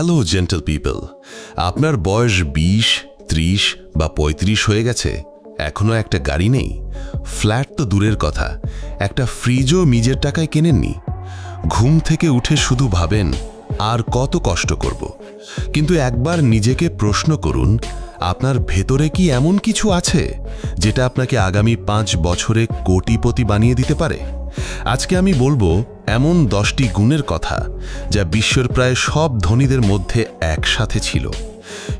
Hello, gentle people. আপনার বয়স বিশ, ত্রিশ বা পঁয়ত্রিশ হয়ে গেছে এখনও একটা গাড়ি নেই। ফ্ল্যাট তো দূরের কথা, একটা ফ্রিজও নিজের টাকায় কেনেননি। ঘুম থেকে উঠে শুধু ভাবেন, আর কত কষ্ট করব। কিন্তু একবার নিজেকে প্রশ্ন করুন, আপনার ভেতরে কি এমন কিছু আছে, যেটা আপনাকে আগামী পাঁচ বছরে কোটিপতি বানিয়ে দিতে পারে? আজকে আমি বলব এমন দশটি গুণের কথা যা বিশ্বের প্রায় সব ধনীদের মধ্যে একসাথে ছিল।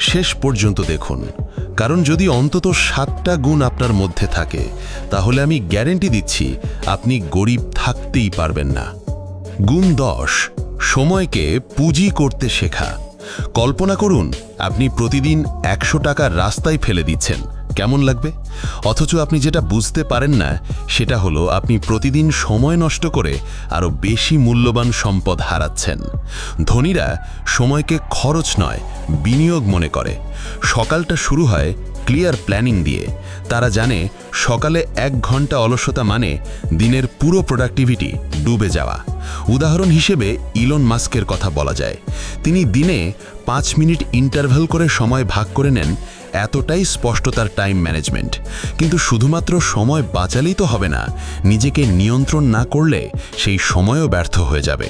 শেষ পর্যন্ত দেখুন। কারণ যদি অন্তত সাতটা গুণ আপনার মধ্যে থাকে, তাহলে আমি গ্যারেন্টি দিচ্ছি আপনি গরিব থাকতেই পারবেন না। গুণ দশ, সময়কে পুঁজি করতে শেখা। কল্পনা করুন, আপনি প্রতিদিন একশো টাকার রাস্তায় ফেলে দিচ্ছেন। কেমন লাগবে? অথচ আপনি যেটা বুঝতে পারেন না, সেটা হলো আপনি প্রতিদিন সময় নষ্ট করে আরও বেশি মূল্যবান সম্পদ হারাচ্ছেন। ধনীরা সময়কে খরচ নয়, বিনিয়োগ মনে করে। সকালটা শুরু হয় ক্লিয়ার প্ল্যানিং দিয়ে। তারা জানে সকালে এক ঘণ্টা অলসতা মানে দিনের পুরো প্রোডাক্টিভিটি ডুবে যাওয়া। উদাহরণ হিসেবে ইলন মাস্কের কথা বলা যায়। তিনি দিনে পাঁচ মিনিট ইন্টারভেল করে সময় ভাগ করে নেন এতটাই স্পষ্ট তার টাইম ম্যানেজমেন্ট কিন্তু শুধুমাত্র সময় বাঁচালেই তো হবে না, নিজেকে নিয়ন্ত্রণ না করলে সেই সময়ও ব্যর্থ হয়ে যাবে।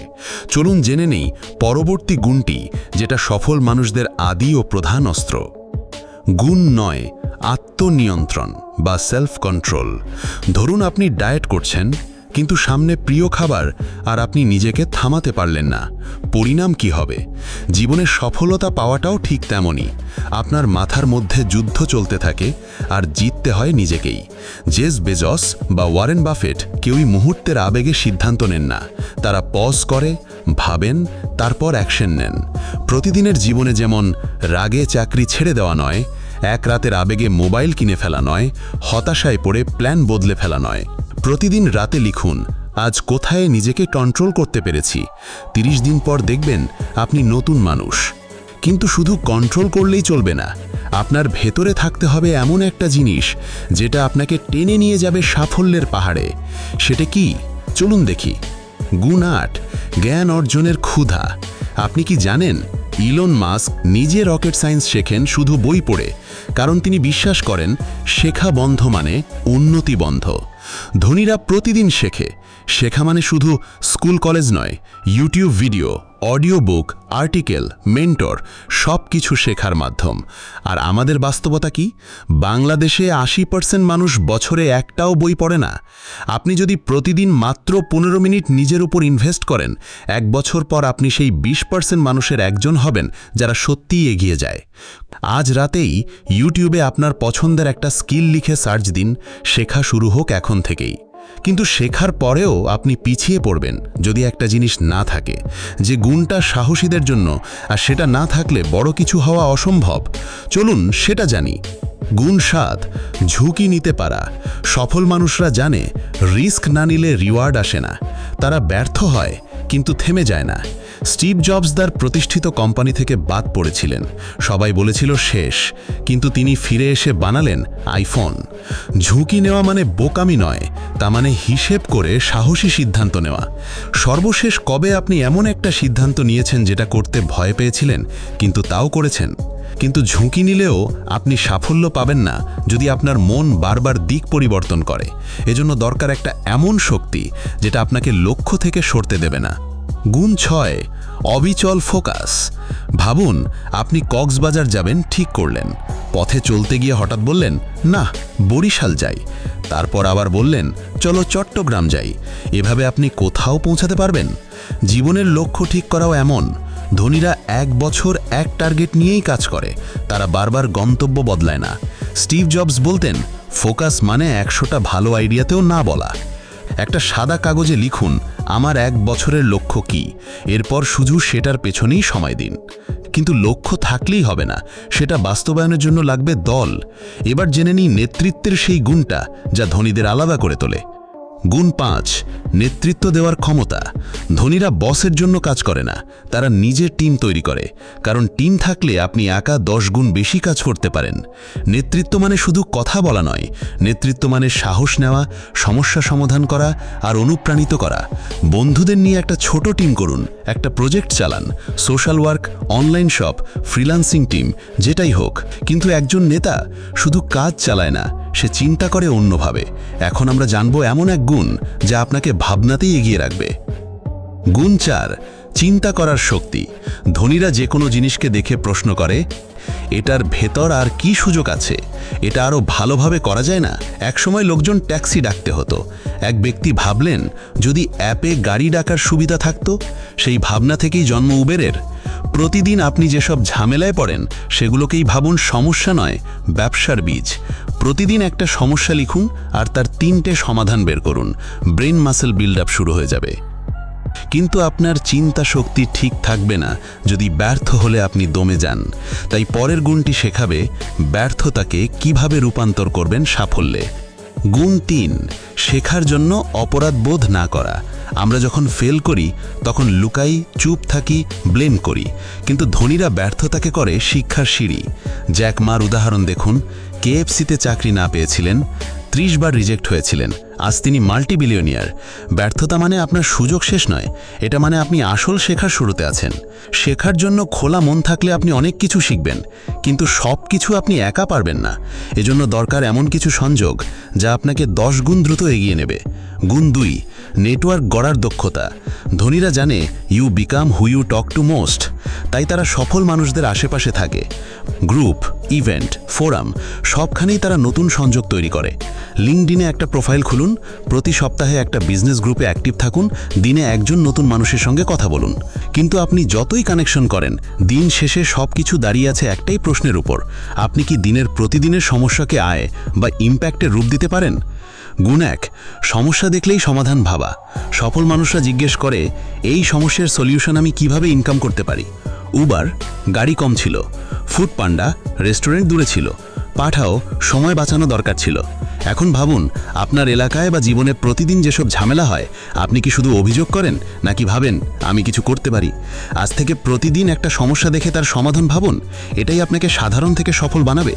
চলুন জেনে নেই পরবর্তী গুণটি, যেটা সফল মানুষদের আদি ও প্রধান অস্ত্র। গুণ নয়, আত্মনিয়ন্ত্রণ বা সেলফ কন্ট্রোল ধরুন আপনি ডায়েট করছেন কিন্তু সামনে প্রিয় খাবার আর আপনি নিজেকে থামাতে পারলেন না। পরিণাম কি হবে? জীবনে সফলতা পাওয়াটাও ঠিক তেমনই। আপনার মাথার মধ্যে যুদ্ধ চলতে থাকে আর জিততে হয় নিজেকেই। জেস বেজস বা ওয়ারেন বাফেট কেউই মুহূর্তের আবেগে সিদ্ধান্ত নেন না। তারা পজ করে, ভাবেন, তারপর অ্যাকশন নেন। প্রতিদিনের জীবনে যেমন রাগে চাকরি ছেড়ে দেওয়া নয়, এক রাতের আবেগে মোবাইল কিনে ফেলা নয়, হতাশায় পড়ে প্ল্যান বদলে ফেলা নয়। প্রতিদিন রাতে লিখুন, আজ কোথায় নিজেকে কন্ট্রোল করতে পেরেছি? ৩০ দিন পর দেখবেন আপনি নতুন মানুষ। কিন্তু শুধু কন্ট্রোল করলেই চলবে না, আপনার ভেতরে থাকতে হবে এমন একটা জিনিস যেটা আপনাকে টেনে নিয়ে যাবে সাফল্যের পাহাড়ে। সেটা কি? চলুন দেখি। গুণ আট, জ্ঞান অর্জনের ক্ষুধা। আপনি কি জানেন ইলন মাস্ক নিজে রকেট সায়েন্স শেখেন শুধু বই পড়ে, কারণ তিনি বিশ্বাস করেন, শেখা বন্ধ মানে উন্নতি বন্ধ। ধনীরা প্রতিদিন শেখে। শেখা মানে শুধু স্কুল কলেজ নয়, YouTube video, audio book, article, mentor সব কিছু শেখার মাধ্যম। আর আমাদের বাস্তবতা কি? বাংলাদেশে আশি পার্সেন্ট মানুষ বছরে একটাও বই পড়ে না। আপনি যদি প্রতিদিন মাত্র পনেরো মিনিট নিজের উপর ইনভেস্ট করেন, এক বছর পর আপনি সেই বিশ পার্সেন্ট মানুষের একজন হবেন যারা সত্যিই এগিয়ে যায়। আজ রাতেই ইউটিউবে আপনার পছন্দের একটা স্কিল লিখে সার্চ দিন, শেখা শুরু হোক এখন থেকেই। কিন্তু শেখার পরেও আপনি পিছিয়ে পড়বেন যদি একটা জিনিস না থাকে। যে গুণটা সাহসীদের জন্য আর সেটা না থাকলে বড় কিছু হওয়া অসম্ভব। চলুন সেটা জানি। গুণ সাত, ঝুঁকি নিতে পারা। সফল মানুষরা জানে, রিস্ক না নিলে রিওয়ার্ড আসে না। তারা ব্যর্থ হয় কিন্তু থেমে যায় না। স্টিভ জবস তার প্রতিষ্ঠিত কোম্পানি থেকে বাদ পড়েছিলেন। সবাই বলেছিল শেষ, কিন্তু তিনি ফিরে এসে বানালেন আইফোন। ঝুঁকি নেওয়া মানে বোকামি নয়, তা মানে হিসেব করে সাহসী সিদ্ধান্ত নেওয়া। সর্বশেষ কবে আপনি এমন একটা সিদ্ধান্ত নিয়েছেন যেটা করতে ভয় পেয়েছিলেন, কিন্তু তাও করেছেন? কিন্তু ঝুঁকি নিলেও আপনি সাফল্য পাবেন না যদি আপনার মন বারবার দিক পরিবর্তন করে। এজন্য দরকার একটা এমন শক্তি যেটা আপনাকে লক্ষ্য থেকে সরতে দেবে না। গুণ ছয়, অবিচল ফোকাস। ভাবুন, আপনি কক্সবাজার যাবেন, ঠিক করলেন। পথে চলতে গিয়ে হঠাৎ বললেন না বরিশাল যাই। তারপর আবার বললেন, চলো চট্টগ্রাম যাই। এভাবে আপনি কোথাও পৌঁছাতে পারবেন? জীবনের লক্ষ্য ঠিক করাও এমন। ধনীরা এক বছর এক টার্গেট নিয়েই কাজ করে, তারা বারবার গন্তব্য বদলায় না। স্টিভ জবস বলতেন, ফোকাস মানে একশোটা ভালো আইডিয়াতেও না বলা। একটা সাদা কাগজে লিখুন, আমার এক বছরের লক্ষ্য কি? এরপর শুধু সেটার পেছনেই সময় দিন। কিন্তু লক্ষ্য থাকলেই হবে না, সেটা বাস্তবায়নের জন্য লাগবে দল। এবার জেনে নিই নেতৃত্বের সেই গুণটা, যা ধনীদের আলাদা করে তোলে। গুণ পাঁচ, নেতৃত্ব দেওয়ার ক্ষমতা। ধনীরা বসের জন্য কাজ করে না, তারা নিজের টিম তৈরি করে। কারণ টিম থাকলে আপনি একা দশ গুণ বেশি কাজ করতে পারেন। নেতৃত্ব মানে শুধু কথা বলা নয়, নেতৃত্ব মানে সাহস নেওয়া, সমস্যা সমাধান করা আর অনুপ্রাণিত করা। বন্ধুদের নিয়ে একটা ছোট টিম করুন, একটা প্রজেক্ট চালান, social work, online shop, freelancing team, যেটাই হোক। কিন্তু একজন নেতা শুধু কাজ চালায় না সে চিন্তা করে অন্যভাবে। এখন আমরা জানব এমন এক গুণ যা আপনাকে ভাবনাতেই এগিয়ে রাখবে। গুণ চার চিন্তা করার শক্তি। ধনীরা যে কোনো জিনিসকে দেখে প্রশ্ন করে, এটার ভেতর আর কি সুযোগ আছে? এটা আরও ভালোভাবে করা যায় না? একসময় লোকজন ট্যাক্সি ডাকতে হতো। এক ব্যক্তি ভাবলেন, যদি অ্যাপে গাড়ি ডাকার সুবিধা থাকতো, সেই ভাবনা থেকেই জন্ম উবেরের। প্রতিদিন আপনি যেসব ঝামেলায় পড়েন, সেগুলোকেই ভাবুন সমস্যা নয়, ব্যবসার বীজ। প্রতিদিন একটা সমস্যা লিখুন আর তার তিনটে সমাধান বের করুন। ব্রেন মাসেল বিল্ড আপ শুরু হয়ে যাবে। কিন্তু আপনার চিন্তা শক্তি ঠিক থাকবে না যদি ব্যর্থ হলে আপনি দমে যান। তাই পরের গুণটি শেখাবে, ব্যর্থতাকে কীভাবে রূপান্তর করবেন সাফল্যে। গুণ তিন, শেখার জন্য অপরাধ বোধ না করা। আমরা যখন ফেল করি, তখন লুকাই, চুপ থাকি ব্লেম করি। কিন্তু ধনীরা ব্যর্থতাকে করে শিক্ষার সিঁড়ি। জ্যাক মার উদাহরণ দেখুন। কেএফসিতে চাকরি না পেয়েছিলেন, ত্রিশ বার রিজেক্ট হয়েছিলেন। আজ তিনি মাল্টি বিলিয়নিয়ার ব্যর্থতা মানে আপনার সুযোগ শেষ নয়। এটা মানে আপনি আসল শেখার শুরুতে আছেন। শেখার জন্য খোলা মন থাকলে আপনি অনেক কিছু শিখবেন। কিন্তু সব কিছু আপনি একা পারবেন না। এজন্য দরকার এমন কিছু সংযোগ যা আপনাকে দশ গুণ দ্রুত এগিয়ে নেবে। গুণ দুই, নেটওয়ার্ক গড়ার দক্ষতা। ধনীরা জানে you become who you talk to most তাই তারা সফল মানুষদের আশেপাশে থাকে। গ্রুপ, ইভেন্ট, ফোরাম, সবখানেই তারা নতুন সংযোগ তৈরি করে। লিঙ্কডিনে একটা প্রোফাইল খুলুন। প্রতি সপ্তাহে একটা বিজনেস গ্রুপে অ্যাক্টিভ থাকুন, দিনে একজন নতুন মানুষের সঙ্গে কথা বলুন। কিন্তু আপনি যতই কানেকশন করেন, দিন শেষে সব কিছু দাঁড়িয়ে আছে একটাই প্রশ্নের উপর। আপনি কি দিনের প্রতিদিনের সমস্যাকে আয় বা ইম্প্যাক্টের রূপ দিতে পারেন? গুণ এক, সমস্যা দেখলেই সমাধান ভাবা। সফল মানুষরা জিজ্ঞেস করে, এই সমস্যার সলিউশন আমি কীভাবে ইনকাম করতে পারি? উবার গাড়ি কম ছিল। ফুড পান্ডা রেস্টুরেন্ট দূরে ছিল। পাঠাও, সময় বাঁচানো দরকার ছিল। এখন ভাবুন, আপনার এলাকায় বা জীবনে প্রতিদিন যেসব ঝামেলা হয়, আপনি কি শুধু অভিযোগ করেন, নাকি ভাবেন, আমি কিছু করতে পারি? আজ থেকে প্রতিদিন একটা সমস্যা দেখে তার সমাধান ভাবুন, এটাই আপনাকে সাধারণ থেকে সফল বানাবে।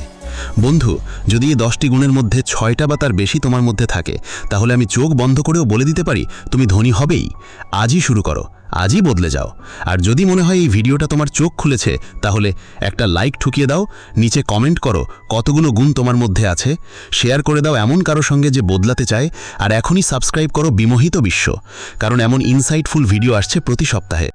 বন্ধু, যদি এই দশটি গুণের মধ্যে ছয়টা বা তার বেশি তোমার মধ্যে থাকে, তাহলে আমি চোখ বন্ধ করেও বলে দিতে পারি, তুমি ধনী হবেই। আজই শুরু করো। আজই বদলে যাও। আর যদি মনে হয় এই ভিডিওটা তোমার চোখ খুলেছে, তাহলে একটা লাইক ঠুকিয়ে দাও, নিচে কমেন্ট করো কতগুলো গুণ তোমার মধ্যে আছে শেয়ার করে দাও এমন কারও সঙ্গে যে বদলাতে চায়, আর এখনই সাবস্ক্রাইব করো বিমোহিত বিশ্ব, কারণ এমন ইনসাইটফুল ভিডিও আসছে প্রতি সপ্তাহে।